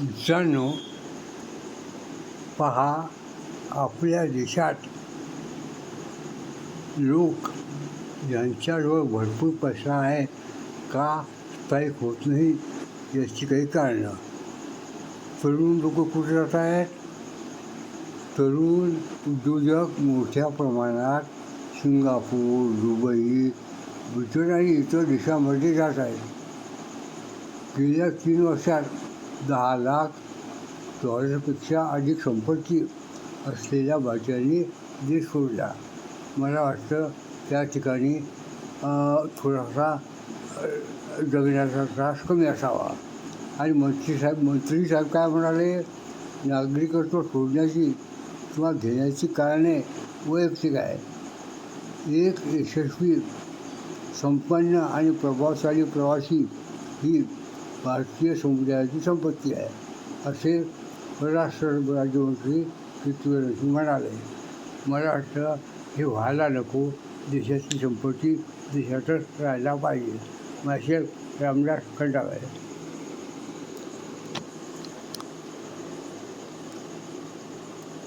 मित्रांनो पहा आपल्या देशात लोक यांच्याजवळ भरपूर पैसा आहे का स्पाईक होत नाही याची काही कारणं? तरुण लोक कुठे जात आहेत? तरुण उद्योजक मोठ्या प्रमाणात सिंगापूर दुबई ब्रिटन आणि इतर देशामध्ये जात आहेत. गेल्या तीन वर्षात दहा लाख डॉलरपेक्षा अधिक संपत्ती असलेल्या भारतीयांनी देश सोडला. मला वाटतं त्या ठिकाणी थोडासा जगण्याचा त्रास कमी असावा. आणि मंत्री साहेब मंत्री साहेब काय म्हणाले? नागरिकत्व सोडण्याची किंवा घेण्याची कारणे वैयक्तिक आहे. एक यशस्वी संपन्न आणि प्रभावशाली प्रवासी ही भारतीय समुदायाची संपत्ती आहे. असे परराष्ट्र राज्यमंत्री पृथ्वीराज म्हणाले मला वाटतं हे व्हायला नको. देशाची संपत्ती देशातच राहायला पाहिजे. माझे रामदास खंडागळे